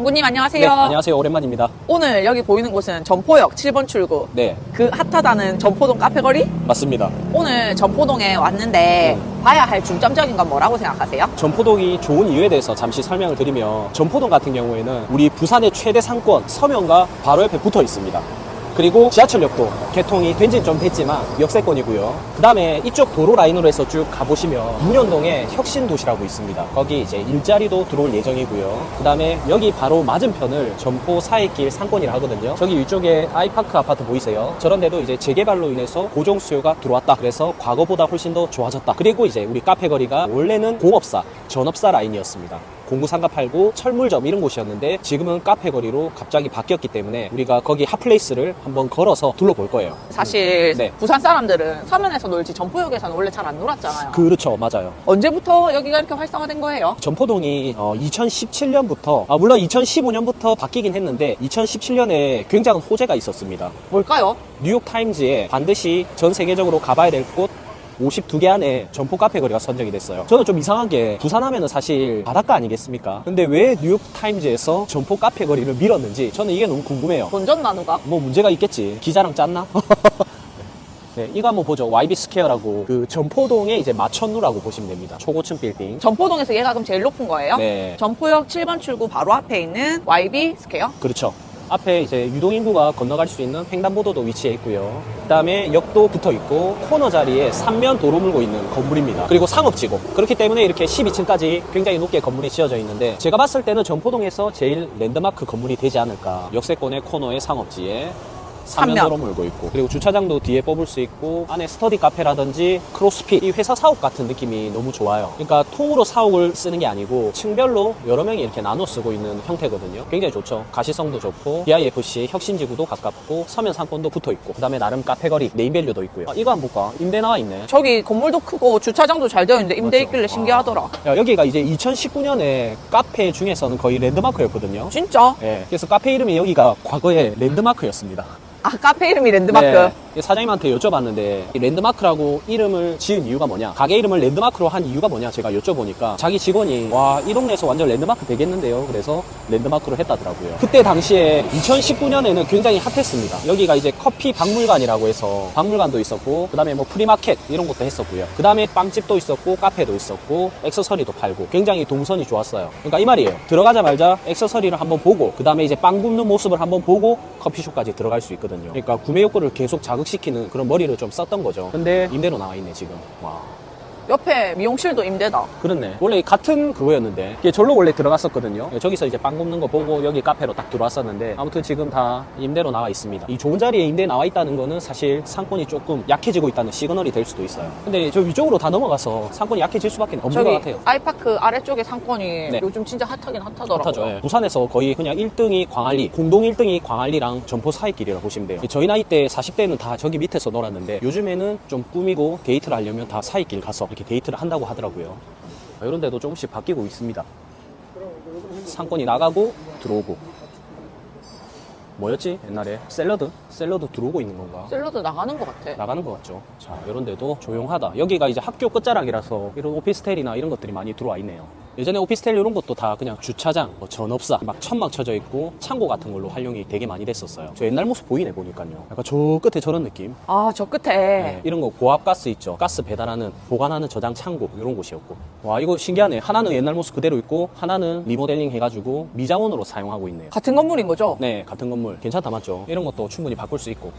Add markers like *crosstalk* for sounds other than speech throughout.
장군님 네, 안녕하세요. 안녕하세요. 오랜만입니다. 오늘 여기 보이는 곳은 점포역 7번 출구. 네, 그 핫하다는 점포동 카페거리? 맞습니다. 오늘 점포동에 왔는데 봐야 할 중점적인 건 뭐라고 생각하세요? 전포동이 좋은 이유에 대해서 잠시 설명을 드리면 전포동 같은 경우에는 우리 부산의 최대 상권 서면과 바로 옆에 붙어 있습니다. 그리고 지하철역도 개통이 된 지는 좀 됐지만 역세권이고요. 그 다음에 이쪽 도로 라인으로 해서 쭉 가보시면 문현동에 혁신도시라고 있습니다. 거기 이제 일자리도 들어올 예정이고요. 그 다음에 여기 바로 맞은편을 점포 사이길 상권이라 하거든요. 저기 위쪽에 아이파크 아파트 보이세요? 저런 데도 이제 재개발로 인해서 고정 수요가 들어왔다. 그래서 과거보다 훨씬 더 좋아졌다. 그리고 이제 우리 카페 거리가 원래는 공업사, 전업사 라인이었습니다. 공구상가 팔고 철물점 이런 곳이었는데 지금은 카페 거리로 갑자기 바뀌었기 때문에 우리가 거기 핫플레이스를 한번 걸어서 둘러볼 거예요. 사실 네. 부산 사람들은 서면에서 놀지 점포역에서는 원래 잘 안 놀았잖아요. 그렇죠, 맞아요. 언제부터 여기가 이렇게 활성화된 거예요? 점포동이 2017년부터 아, 물론 2015년부터 바뀌긴 했는데 2017년에 굉장한 호재가 있었습니다. 뭘까요? 뉴욕 타임즈에 반드시 전 세계적으로 가봐야 될 곳 52개 안에 점포 카페 거리가 선정이 됐어요. 저는 좀 이상한 게 부산 하면은 사실 바닷가 아니겠습니까? 근데 왜 뉴욕 타임즈에서 점포 카페 거리를 밀었는지 저는 이게 너무 궁금해요. 돈 줬나 누가? 뭐 문제가 있겠지. 기자랑 짰나? *laughs* 네, 이거 한번 보죠. YB 스퀘어라고 그 점포동의 이제 마천루라고 보시면 됩니다. 초고층 빌딩. 점포동에서 얘가 그럼 제일 높은 거예요? 네. 점포역 7번 출구 바로 앞에 있는 YB 스퀘어? 그렇죠. 앞에 이제 유동 인구가 건너갈 수 있는 횡단보도도 위치해 있고요. 그다음에 역도 붙어 있고 코너 자리에 삼면 도로 물고 있는 건물입니다. 그리고 상업지고 그렇기 때문에 이렇게 12층까지 굉장히 높게 건물이 지어져 있는데 제가 봤을 때는 점포동에서 제일 랜드마크 건물이 되지 않을까. 역세권의 코너의 상업지에 삼면. 삼면도로 물고 있고. 그리고 주차장도 뒤에 뽑을 수 있고 안에 스터디 카페라든지 크로스핏 이 회사 사옥 같은 느낌이 너무 좋아요. 그러니까 통으로 사옥을 쓰는 게 아니고 층별로 여러 명이 이렇게 나눠 쓰고 있는 형태거든요. 굉장히 좋죠. 가시성도 좋고 DIFC 혁신지구도 가깝고 서면 상권도 붙어 있고 그 다음에 나름 카페거리 네임밸류도 있고요. 아, 이거 한번 볼까? 임대 나와 있네. 저기 건물도 크고 주차장도 잘 되어 있는데 임대 맞죠? 있길래 신기하더라. 야, 여기가 이제 2019년에 카페 중에서는 거의 랜드마크였거든요. 진짜? 예, 그래서 카페 이름이 여기가 과거에 랜드마크였습니다 아 카페 이름이 랜드마크. 네. 사장님한테 여쭤봤는데 이 랜드마크라고 이름을 지은 이유가 뭐냐? 가게 이름을 랜드마크로 한 이유가 뭐냐? 제가 여쭤보니까 자기 직원이 와 이 동네에서 완전 랜드마크 되겠는데요? 그래서 랜드마크로 했다더라고요. 그때 당시에 2019년에는 굉장히 핫했습니다. 여기가 이제 커피 박물관이라고 해서 박물관도 있었고 그 다음에 뭐 프리마켓 이런 것도 했었고요. 그 다음에 빵집도 있었고 카페도 있었고 액세서리도 팔고 굉장히 동선이 좋았어요. 그러니까 이 말이에요. 들어가자마자 액세서리를 한번 보고 그 다음에 이제 빵 굽는 모습을 한번 보고 커피숍까지 들어갈 수 있거든요 그러니까 구매 욕구를 계속 자극시키는 그런 머리를 좀 썼던 거죠. 근데 임대로 나와 있네 지금. 와 옆에 미용실도 임대다. 그렇네. 원래 같은 그거였는데 이게 절로 원래 들어갔었거든요. 저기서 이제 빵 굽는 거 보고 여기 카페로 딱 들어왔었는데 아무튼 지금 다 임대로 나와 있습니다. 이 좋은 자리에 임대 나와 있다는 거는 사실 상권이 조금 약해지고 있다는 시그널이 될 수도 있어요. 근데 저 위쪽으로 다 넘어가서 상권이 약해질 수밖에 없는 것 같아요. 아이파크 아래쪽에 상권이 네. 요즘 진짜 핫하긴 핫하더라고요. 핫하죠. 예. 부산에서 거의 그냥 1등이 광안리, 공동 1등이 광안리랑 점포 사이 길이라 보시면 돼요. 저희 나이 때 40대는 다 저기 밑에서 놀았는데 요즘에는 좀 꾸미고 데이트를 하려면 다 사이 길 가서 이렇게 데이트를 한다고 하더라고요. 이런 데도 조금씩 바뀌고 있습니다. 상권이 나가고 들어오고. 뭐였지? 옛날에 샐러드? 샐러드 들어오고 있는 건가? 샐러드 나가는 것 같아. 나가는 것 같죠. 자, 이런 데도 조용하다. 여기가 이제 학교 끝자락이라서 이런 오피스텔이나 이런 것들이 많이 들어와 있네요. 예전에 오피스텔 이런 것도 다 그냥 주차장, 뭐 전업사, 막 천막 쳐져 있고 창고 같은 걸로 활용이 되게 많이 됐었어요. 저 옛날 모습 보이네 보니까요. 약간 저 끝에 저런 느낌. 아, 저 끝에 네, 이런 거 고압 가스 있죠. 가스 배달하는 보관하는 저장 창고 이런 곳이었고. 와 이거 신기하네. 하나는 옛날 모습 그대로 있고 하나는 리모델링 해가지고 미자원으로 사용하고 있네요. 같은 건물인 거죠? 네, 같은 건물. 괜찮다, 맞죠? 이런 것도 충분히 바꿀 수 있고.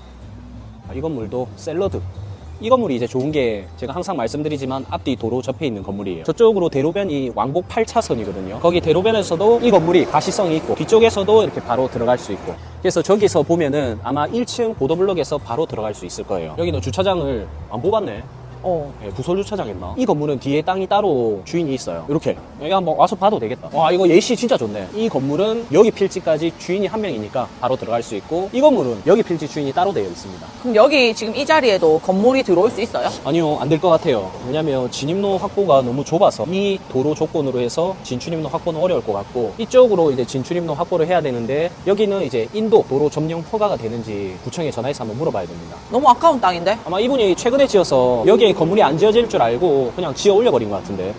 아, 이 건물도 샐러드. 이 건물이 이제 좋은 게 제가 항상 말씀드리지만 앞뒤 도로 접해 있는 건물이에요. 저쪽으로 대로변이 왕복 8차선이거든요. 거기 대로변에서도 이 건물이 가시성이 있고 뒤쪽에서도 이렇게 바로 들어갈 수 있고. 그래서 저기서 보면은 아마 1층 보도블록에서 바로 들어갈 수 있을 거예요. 여기는 주차장을 안 뽑았네. 어. 예, 부설 주차장 했나? 이 건물은 뒤에 땅이 따로 주인이 있어요. 이렇게 여기 한번 와서 봐도 되겠다. 와 이거 예시 진짜 좋네. 이 건물은 여기 필지까지 주인이 한 명이니까 바로 들어갈 수 있고 이 건물은 여기 필지 주인이 따로 되어 있습니다. 그럼 여기 지금 이 자리에도 건물이 들어올 수 있어요? 아니요 안 될 것 같아요. 왜냐면 진입로 확보가 너무 좁아서 이 도로 조건으로 해서 진출입로 확보는 어려울 것 같고 이쪽으로 이제 진출입로 확보를 해야 되는데 여기는 이제 인도 도로 점령 허가가 되는지 구청에 전화해서 한번 물어봐야 됩니다. 너무 아까운 땅인데? 아마 이분이 최근에 지어서 여기에 건물이 안 지어질 줄 알고 그냥 지어 올려버린 것 같은데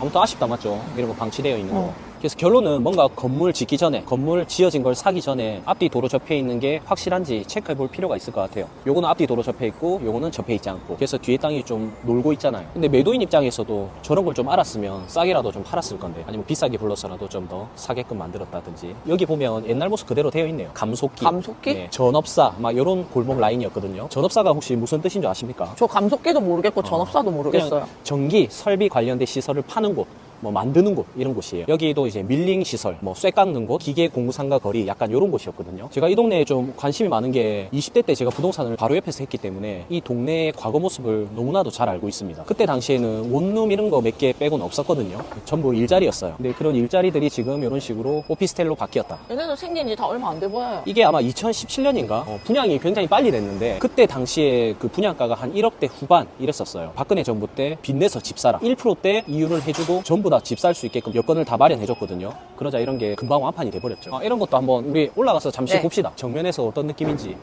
아무튼 아쉽다 맞죠? 이런 거 방치되어 있는 거 어. 그래서 결론은 뭔가 건물 짓기 전에 건물 지어진 걸 사기 전에 앞뒤 도로 접해 있는 게 확실한지 체크해 볼 필요가 있을 것 같아요. 요거는 앞뒤 도로 접해 있고 요거는 접해 있지 않고 그래서 뒤에 땅이 좀 놀고 있잖아요. 근데 매도인 입장에서도 저런 걸 좀 알았으면 싸게라도 좀 팔았을 건데 아니면 비싸게 불러서라도 좀 더 사게끔 만들었다든지 여기 보면 옛날 모습 그대로 되어 있네요. 감속기, 감속기? 네, 전업사 막 이런 골목 라인이었거든요. 전업사가 혹시 무슨 뜻인 줄 아십니까? 저 감속기도 모르겠고 전업사도 모르겠어요. 전기, 설비 관련된 시설을 파는 곳, 뭐 만드는 곳 이런 곳이에요. 여기도 이제 밀링 시설, 뭐 쇠 깎는 곳, 기계 공구상가 거리 약간 이런 곳이었거든요. 제가 이 동네에 좀 관심이 많은 게 20대 때 제가 부동산을 바로 옆에서 했기 때문에 이 동네의 과거 모습을 너무나도 잘 알고 있습니다. 그때 당시에는 원룸 이런 거 몇 개 빼고는 없었거든요. 전부 일자리였어요. 근데 그런 일자리들이 지금 이런 식으로 오피스텔로 바뀌었다. 얘네도 생긴 지 다 얼마 안 돼 보여요. 이게 아마 2017년인가 분양이 굉장히 빨리 됐는데 그때 당시에 그 분양가가 한 1억대 후반 이랬었어요. 박근혜 정부 때 빚내서 집 사라 1%대 이율을 해주고 전부 다 집 살 수 있게끔 여건을 다 마련해줬거든요. 그러자 이런 게 금방 완판이 돼버렸죠. 아, 이런 것도 한번 우리 올라가서 잠시 네. 봅시다. 정면에서 어떤 느낌인지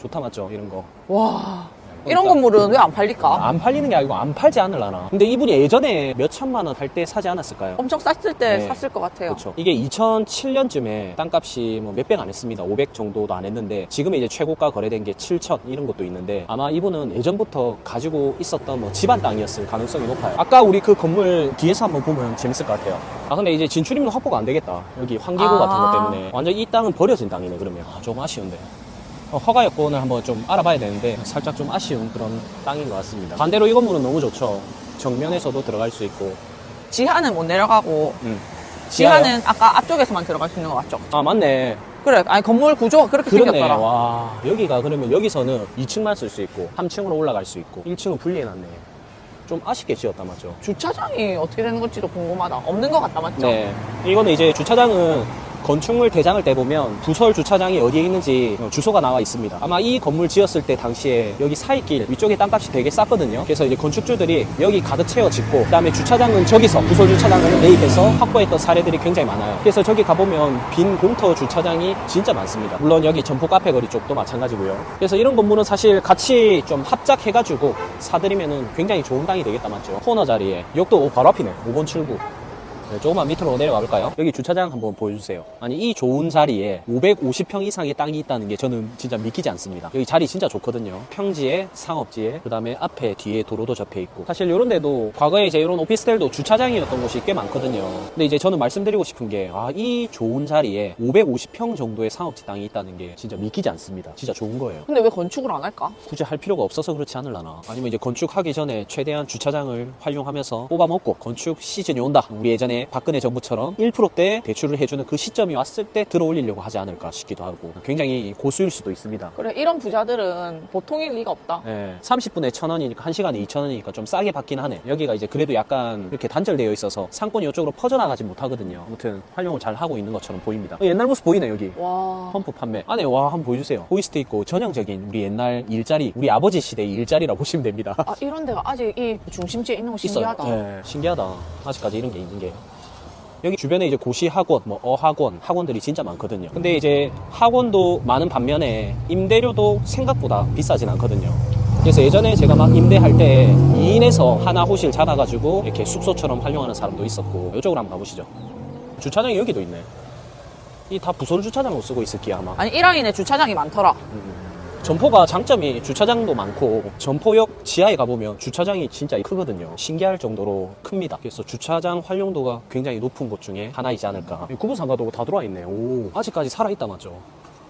좋다 맞죠? 이런 거. 와. 이런 그러니까. 건물은 왜 안 팔릴까? 안 팔리는 게 아니고 안 팔지 않을라나. 근데 이분이 예전에 몇 천만 원 할 때 사지 않았을까요? 엄청 쌌을 때 네. 샀을 것 같아요. 그렇죠. 이게 2007년쯤에 땅값이 뭐 몇백 안 했습니다. 500 정도도 안 했는데 지금 이제 최고가 거래된 게 7천 이런 것도 있는데 아마 이분은 예전부터 가지고 있었던 뭐 집안 땅이었을 가능성이 높아요. 아까 우리 그 건물 뒤에서 한번 보면 재밌을 것 같아요. 아 근데 이제 진출입로 확보가 안 되겠다. 여기 환기구 아. 같은 것 때문에 완전 이 땅은 버려진 땅이네 그러면 아, 조금 아쉬운데. 어, 허가 여건을 한번 좀 알아봐야 되는데 살짝 좀 아쉬운 그런 땅인 것 같습니다. 반대로 이 건물은 너무 좋죠. 정면에서도 들어갈 수 있고. 지하는 못 내려가고 음. 지하는 아까 앞쪽에서만 들어갈 수 있는 거 맞죠? 아 맞네. 그래. 아니 건물 구조가 그렇게 그러네. 생겼더라. 와, 여기가 그러면 여기서는 2층만 쓸 수 있고 3층으로 올라갈 수 있고 1층은 분리해놨네. 좀 아쉽게 지었다 맞죠? 주차장이 어떻게 되는 건지도 궁금하다. 없는 것 같다 맞죠? 네. 이거는 이제 주차장은 건축물 대장을 떼보면 부설 주차장이 어디에 있는지 어, 주소가 나와 있습니다. 아마 이 건물 지었을 때 당시에 여기 사이길 위쪽에 땅값이 되게 쌌거든요. 그래서 이제 건축주들이 여기 가득 채워 짓고 그다음에 주차장은 저기서 부설 주차장을 매입해서 확보했던 사례들이 굉장히 많아요. 그래서 저기 가보면 빈 공터 주차장이 진짜 많습니다. 물론 여기 점포 카페 거리 쪽도 마찬가지고요. 그래서 이런 건물은 사실 같이 좀 합작해가지고 사드리면은 굉장히 좋은 땅이 되겠다 맞죠? 코너 자리에 역도 바로 앞이네. 5번 출구. 네, 조금만 밑으로 내려가 볼까요? 여기 주차장 한번 보여주세요. 아니 이 좋은 자리에 550평 이상의 땅이 있다는 게 저는 진짜 믿기지 않습니다. 여기 자리 진짜 좋거든요. 평지에 상업지에 그다음에 앞에 뒤에 도로도 접해 있고 사실 이런 데도 과거에 이제 이런 오피스텔도 주차장이었던 곳이 꽤 많거든요. 근데 이제 저는 말씀드리고 싶은 게 아 이 좋은 자리에 550평 정도의 상업지 땅이 있다는 게 진짜 믿기지 않습니다. 진짜 좋은 거예요. 근데 왜 건축을 안 할까? 굳이 할 필요가 없어서 그렇지 않을라나 아니면 이제 건축하기 전에 최대한 주차장을 활용하면서 뽑아먹고 건축 시즌이 온다 우리 예전에 박근혜 정부처럼 1%대 대출을 해주는 그 시점이 왔을 때 들어올리려고 하지 않을까 싶기도 하고 굉장히 고수일 수도 있습니다 그래 이런 부자들은 보통일 리가 없다. 네, 30분에 1,000원이니까 1시간에 2,000원이니까 좀 싸게 받긴 하네. 여기가 이제 그래도 약간 이렇게 단절되어 있어서 상권이 이쪽으로 퍼져나가지 못하거든요. 아무튼 활용을 잘 하고 있는 것처럼 보입니다. 어, 옛날 모습 보이네 여기. 와. 펌프 판매. 안에 와 한번 보여주세요. 호이스트 있고 전형적인 우리 옛날 일자리, 우리 아버지 시대의 일자리라고 보시면 됩니다. 아 이런 데가 아직 이 중심지에 있는 거 신기하다. 있어요. 네, 신기하다. 아직까지 이런 게 있는 게. 여기 주변에 이제 고시 학원, 뭐 어학원, 학원들이 진짜 많거든요. 근데 이제 학원도 많은 반면에 임대료도 생각보다 비싸진 않거든요. 그래서 예전에 제가 막 임대할 때 2인에서 하나 호실 잡아가지고 이렇게 숙소처럼 활용하는 사람도 있었고 이쪽으로 한번 가보시죠. 주차장이 여기도 있네. 이 다 부설 주차장으로 쓰고 있을게요 아마. 아니 1라인에 주차장이 많더라. 점포가 장점이 주차장도 많고 점포역 지하에 가보면 주차장이 진짜 크거든요. 신기할 정도로 큽니다. 그래서 주차장 활용도가 굉장히 높은 곳 중에 하나이지 않을까. 구분상가도 다 들어와 있네. 오, 아직까지 살아있다 맞죠?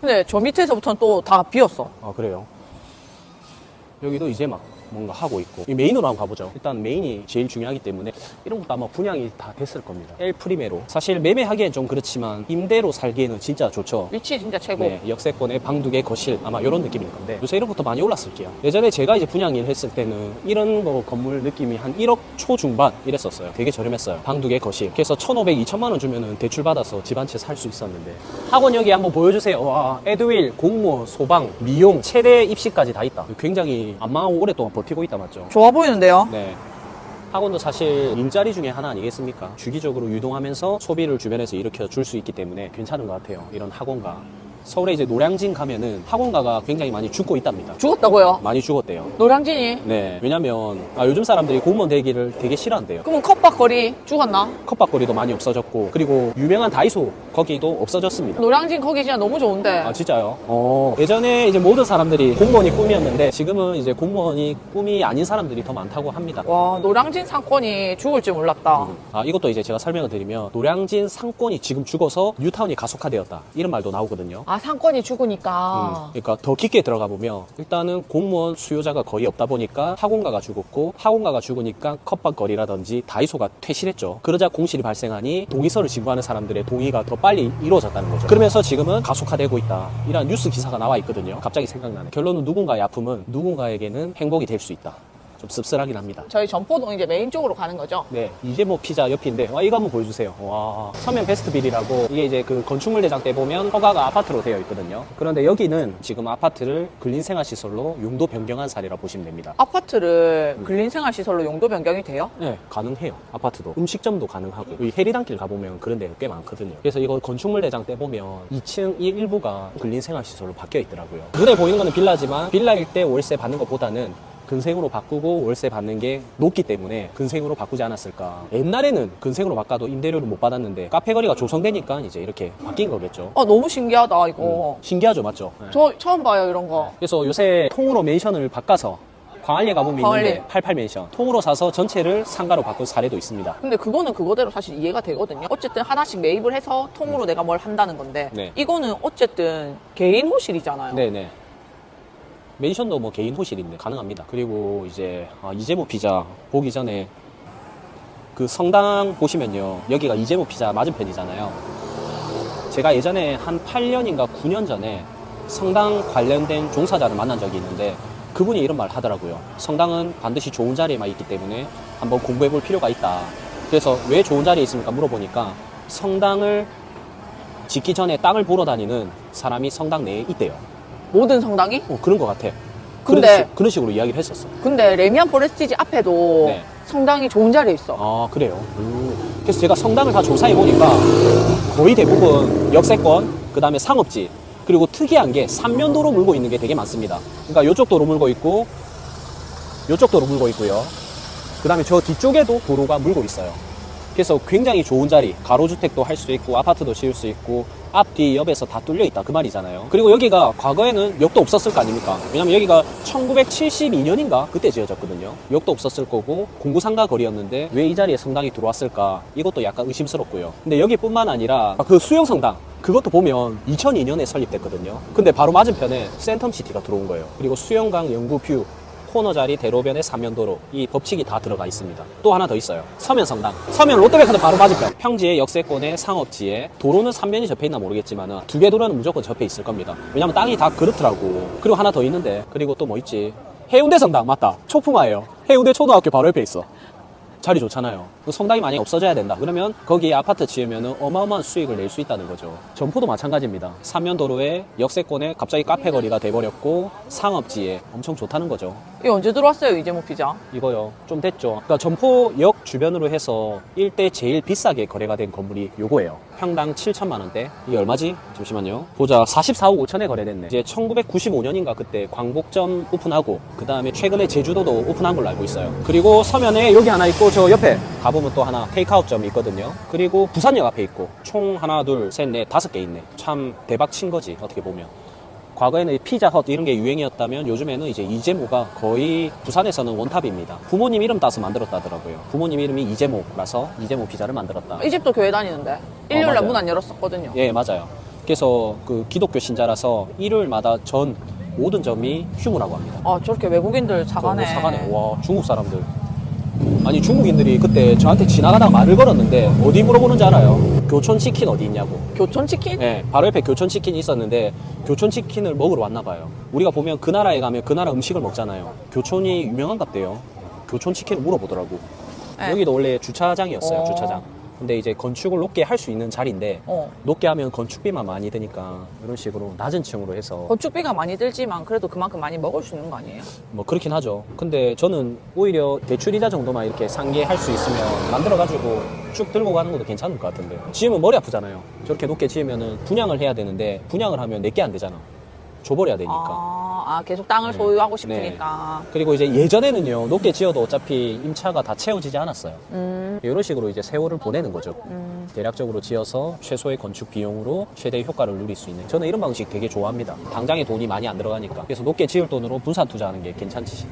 근데 저 밑에서부터는 또 다 비었어. 아 그래요? 여기도 이제 막 뭔가 하고 있고 이 메인으로 한번 가보죠 일단 메인이 제일 중요하기 때문에 이런 것도 아마 분양이 다 됐을 겁니다 엘 프리메로 사실 매매하기엔 좀 그렇지만 임대로 살기에는 진짜 좋죠 위치 진짜 최고. 네, 역세권의 방 두 개 거실 아마 이런 느낌일 건데 요새 이런 것도 많이 올랐을게요. 예전에 제가 이제 분양 일 했을 때는 이런 거 건물 느낌이 한 1억 초중반 이랬었어요. 되게 저렴했어요. 방 두 개 거실. 그래서 1,500, 2천만 원 주면은 대출 받아서 집 한 채 살 수 있었는데 학원 여기 한번 보여주세요. 와, 에드윌, 공모, 소방, 미용, 최대 입시까지 다 있다. 굉장히 안 망하고 오랫동안 버티고 있다 맞죠? 좋아 보이는데요? 네. 학원도 사실 일자리 중에 하나 아니겠습니까? 주기적으로 유동하면서 소비를 주변에서 일으켜 줄 수 있기 때문에 괜찮은 것 같아요. 이런 학원가. 서울에 이제 노량진 가면은 학원가가 굉장히 많이 죽고 있답니다. 죽었다고요? 많이 죽었대요. 노량진이? 네. 왜냐면 아, 요즘 사람들이 공무원 되기를 되게 싫어한대요. 그러면 컵밥거리 죽었나? 컵밥거리도 많이 없어졌고 그리고 유명한 다이소 거기도 없어졌습니다. 노량진 거기 진짜 너무 좋은데. 아 진짜요? 어 예전에 이제 모든 사람들이 공무원이 꿈이었는데 지금은 이제 공무원이 꿈이 아닌 사람들이 더 많다고 합니다. 와, 노량진 상권이 죽을 줄 몰랐다. 아 이것도 이제 제가 설명을 드리면 노량진 상권이 지금 죽어서 뉴타운이 가속화되었다 이런 말도 나오거든요. 아, 상권이 음, 죽으니까. 그러니까 더 깊게 들어가 보면 일단은 공무원 수요자가 거의 없다 보니까 학원가가 죽었고 학원가가 죽으니까 컵밥거리라든지 다이소가 퇴실했죠. 그러자 공실이 발생하니 동의서를 신고하는 사람들의 동의가 더 빨리 이루어졌다는 거죠. 그러면서 지금은 가속화되고 있다. 이런 뉴스 기사가 나와 있거든요. 갑자기 생각나네. 결론은 누군가의 아픔은 누군가에게는 행복이 될 수 있다. 좀 씁쓸하긴 합니다. 저희 점포동 이제 메인 쪽으로 가는 거죠. 네, 이제 뭐 피자 옆인데, 와, 이거 한번 보여주세요. 와, 서면 베스트빌이라고, 이게 이제 그 건축물 대장 때 보면 허가가 아파트로 되어 있거든요. 그런데 여기는 지금 아파트를 근린생활시설로 용도 변경한 사례라 보시면 됩니다. 아파트를 근린생활시설로 용도 변경이 돼요? 네, 가능해요. 아파트도. 음식점도 가능하고. 여기 해리단길 가보면 그런 데가 꽤 많거든요. 그래서 이거 건축물 대장 때 보면 2층 이 일부가 근린생활시설로 바뀌어 있더라고요. 눈에 보이는 거는 빌라지만 빌라일 때 월세 받는 것보다는 근생으로 바꾸고 월세 받는 게 높기 때문에 근생으로 바꾸지 않았을까. 옛날에는 근생으로 바꿔도 임대료를 못 받았는데 카페거리가 조성되니까 이제 이렇게 바뀐 거겠죠. 아, 너무 신기하다, 이거. 신기하죠, 맞죠? 네. 저 처음 봐요, 이런 거. 그래서 요새 통으로 맨션을 바꿔서 광안리에 가보면 광안리. 있는데 88 맨션 통으로 사서 전체를 상가로 바꾼 사례도 있습니다. 근데 그거는 그거대로 사실 이해가 되거든요. 어쨌든 하나씩 매입을 해서 통으로 내가 뭘 한다는 건데 네. 이거는 어쨌든 개인 호실이잖아요. 네네. 맨션도 뭐 개인 호실인데 가능합니다. 그리고 이제 아, 이재모 피자 보기 전에 그 성당 보시면요 여기가 이재모 피자 맞은편이잖아요. 제가 예전에 한 8년인가 9년 전에 성당 관련된 종사자를 만난 적이 있는데 그분이 이런 말 하더라고요. 성당은 반드시 좋은 자리에만 있기 때문에 한번 공부해 볼 필요가 있다. 그래서 왜 좋은 자리에 있습니까? 물어보니까 성당을 짓기 전에 땅을 보러 다니는 사람이 성당 내에 있대요. 모든 성당이? 어, 그런 것 같아. 근데- 그런, 식, 그런 식으로 이야기를 했었어. 근데 레미안 포레스티지 앞에도 네. 성당이 좋은 자리에 있어. 아, 그래요? 음. 그래서 제가 성당을 다 조사해 보니까 거의 대부분 역세권, 그 다음에 상업지, 그리고 특이한 게 삼면도로 물고 있는 게 되게 많습니다. 그러니까 이쪽 도로 물고 있고, 이쪽 도로 물고 있고요. 그 다음에 저 뒤쪽에도 도로가 물고 있어요. 그래서 굉장히 좋은 자리, 가로주택도 할 수 있고, 아파트도 지을 수 있고, 앞 뒤 옆에서 다 뚫려 있다. 그 말이잖아요. 그리고 여기가 과거에는 역도 없었을 거 아닙니까? 왜냐면 여기가 1972년인가? 그때 지어졌거든요. 역도 없었을 거고, 공구상가 거리였는데, 왜 이 자리에 성당이 들어왔을까? 이것도 약간 의심스럽고요. 근데 여기뿐만 아니라, 그 수영성당. 그것도 보면 2002년에 설립됐거든요. 근데 바로 맞은편에 센텀시티가 들어온 거예요. 그리고 수영강 연구뷰, 코너 자리 대로변의 사면도로 이 법칙이 다 들어가 있습니다. 또 하나 더 있어요. 서면 성당. 서면 롯데백화점 바로 맞은편. 평지의 역세권의 상업지에 도로는 3면이 접해 있나 모르겠지만 두개 도로는 무조건 접해 있을 겁니다. 왜냐면 땅이 다 그렇더라고. 그리고 하나 더 있는데 그리고 또 뭐 있지? 해운대 성당 맞다. 초풍화예요. 해운대 초등학교 바로 옆에 있어. 자리 좋잖아요. 그 성당이 만약에 없어져야 된다. 그러면 거기에 아파트 지으면 어마어마한 수익을 낼 수 있다는 거죠. 점포도 마찬가지입니다. 삼면도로에 역세권에 갑자기 카페 거리가 돼버렸고 상업지에 엄청 좋다는 거죠. 이 언제 들어왔어요, 이재모 피자? 이거요. 좀 됐죠. 그러니까 점포역 주변으로 해서 일대 제일 비싸게 거래가 된 건물이 요거예요. 평당 7천만 원대. 이게 얼마지? 잠시만요. 보자. 44억 5천에 거래됐네. 이제 1995년인가 그때 광복점 오픈하고 그 다음에 최근에 제주도도 오픈한 걸로 알고 있어요. 그리고 서면에 여기 하나 있고 저 옆에 가 보면 또 하나 테이크아웃점이 있거든요. 그리고 부산역 앞에 있고 총 하나 둘 셋 넷 다섯 개 있네. 참 대박 친 거지 어떻게 보면. 과거에는 이 피자 헛 이런 게 유행이었다면 요즘에는 이제 이재모가 거의 부산에서는 원탑입니다. 부모님 이름 따서 만들었다더라고요. 부모님 이름이 이재모라서 이재모 피자를 만들었다. 이 집도 교회 다니는데 일요일 날 맞아요. 문 안 열었었거든요. 예, 맞아요. 그래서 그 기독교 신자라서 일요일마다 전 모든 점이 휴무라고 합니다. 아, 저렇게 외국인들 사가네. 사가네. 와, 중국 사람들. 아니, 중국인들이 그때 저한테 지나가다가 말을 걸었는데 어디 물어보는지 알아요? 교촌 치킨 어디 있냐고. 교촌 치킨? 네, 바로 옆에 교촌 치킨이 있었는데 교촌 치킨을 먹으러 왔나 봐요. 우리가 보면 그 나라에 가면 그 나라 음식을 먹잖아요. 교촌이 유명한갑대요. 교촌 치킨을 물어보더라고. 네. 여기도 원래 주차장이었어요. 어. 주차장. 근데 이제 건축을 높게 할 수 있는 자리인데 어. 높게 하면 건축비만 많이 드니까 이런 식으로 낮은 층으로 해서 건축비가 많이 들지만 그래도 그만큼 많이 먹을 수 있는 거 아니에요? 뭐 그렇긴 하죠. 근데 저는 오히려 대출이자 정도만 이렇게 상계할 수 있으면 만들어가지고 쭉 들고 가는 것도 괜찮을 것 같은데 지으면 머리 아프잖아요. 저렇게 높게 지으면은 분양을 해야 되는데 분양을 하면 내게 안 되잖아. 줘버려야 되니까. 아, 아, 계속 땅을 네. 소유하고 싶으니까. 그리고 이제 예전에는요 높게 지어도 어차피 임차가 다 채워지지 않았어요. 음, 이런 식으로 이제 세월을 보내는 거죠. 음. 대략적으로 지어서 최소의 건축 비용으로 최대 효과를 누릴 수 있는. 저는 이런 방식 되게 좋아합니다. 당장에 돈이 많이 안 들어가니까. 그래서 높게 지을 돈으로 분산 투자하는 게 괜찮지.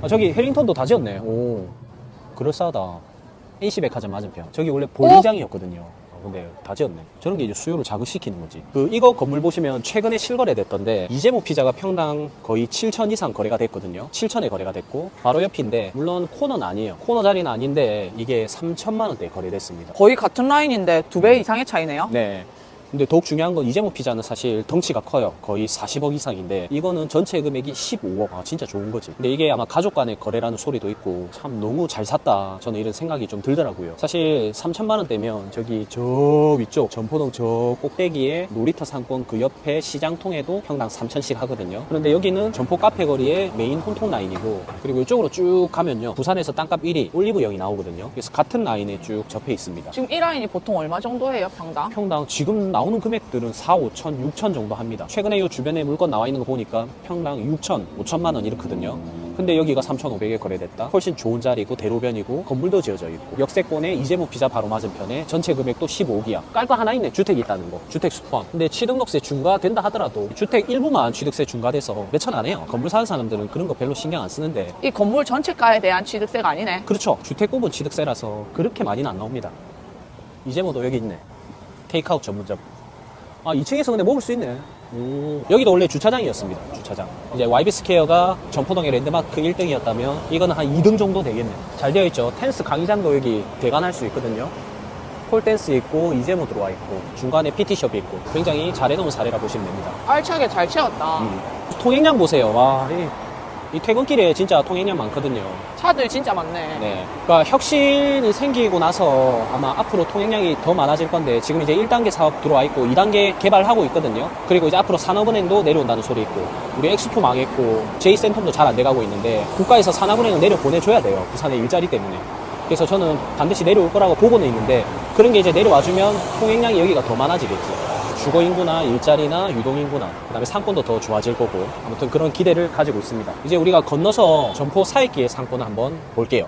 아, 저기 해링턴도 다 지었네. 오, 그럴싸하다. NC백화점 맞은편. 저기 원래 볼링장이었거든요. 아, 근데 다 지었네. 저런 게 이제 수요를 자극시키는 거지. 그 이거 건물 보시면 최근에 실거래 됐던데 이재모 피자가 평당 거의 7천 이상 거래가 됐거든요. 7천에 거래가 됐고 바로 옆인데 물론 코너는 아니에요. 코너 자리는 아닌데 이게 3천만 원대에 거래됐습니다. 거의 같은 라인인데 두 배 이상의 차이네요. 네. 근데 더욱 중요한 건 이재모 피자는 사실 덩치가 커요. 거의 40억 이상인데 이거는 전체 금액이 15억. 아 진짜 좋은 거지. 근데 이게 아마 가족 간의 거래라는 소리도 있고 참 너무 잘 샀다. 저는 이런 생각이 좀 들더라고요. 사실 3천만 원대면 저기 저 위쪽 전포동 저 꼭대기에 놀이터 상권 그 옆에 시장통에도 평당 3천씩 하거든요. 그런데 여기는 전포 카페 거리의 메인 혼통 라인이고 그리고 이쪽으로 쭉 가면요. 부산에서 땅값 1위 올리브영이 나오거든요. 그래서 같은 라인에 쭉 접해 있습니다. 지금 이 라인이 보통 얼마 정도 해요, 평당? 평당 지금 나오는 금액들은 4, 5천, 6천 정도 합니다. 최근에 이 주변에 물건 나와 있는 거 보니까 평당 6천, 5천만 원 이렇거든요. 근데 여기가 3,500에 거래됐다. 훨씬 좋은 자리고 대로변이고 건물도 지어져 있고 역세권에 이재모 피자 바로 맞은편에 전체 금액도 15억이야. 깔거 하나 있네. 주택이 있다는 거. 주택 수 포함. 근데 취등록세 중과된다 하더라도 주택 일부만 취득세 중과돼서 몇천 안 해요. 건물 사는 사람들은 그런 거 별로 신경 안 쓰는데 이 건물 전체가에 대한 취득세가 아니네. 그렇죠. 주택 부분 취득세라서 그렇게 많이는 안 나옵니다. 이재모도 여기 있네. 테이크아웃 전문점. 아, 2층에서 근데 먹을 수 있네. 오. 여기도 원래 주차장이었습니다. 주차장. 이제 YB 스퀘어가 전포동의 랜드마크 1등이었다면 이거는 한 2등 정도 되겠네. 잘 되어 있죠. 텐스 강의장도 여기 대관할 수 있거든요. 폴댄스 있고 이재모 들어와 있고 중간에 PT숍이 있고 굉장히 잘 해놓은 사례라 보시면 됩니다. 알차게 잘 채웠다. 음. 통행량 보세요. 와, 이, 이 퇴근길에 진짜 통행량 많거든요. 차들 진짜 많네. 네. 그러니까 혁신이 생기고 나서 아마 앞으로 통행량이 더 많아질 건데 지금 이제 1단계 사업 들어와 있고 2단계 개발하고 있거든요. 그리고 이제 앞으로 산업은행도 내려온다는 소리 있고 우리 엑스포 망했고 J센텀도 잘 안 돼가고 있는데 국가에서 산업은행을 내려 보내줘야 돼요. 부산의 일자리 때문에. 그래서 저는 반드시 내려올 거라고 보고는 있는데 그런 게 이제 내려와주면 통행량이 여기가 더 많아지겠지. 주거 인구나 일자리나 유동 인구나 그다음에 상권도 더 좋아질 거고 아무튼 그런 기대를 가지고 있습니다. 이제 우리가 건너서 점포 사이길 상권을 한번 볼게요.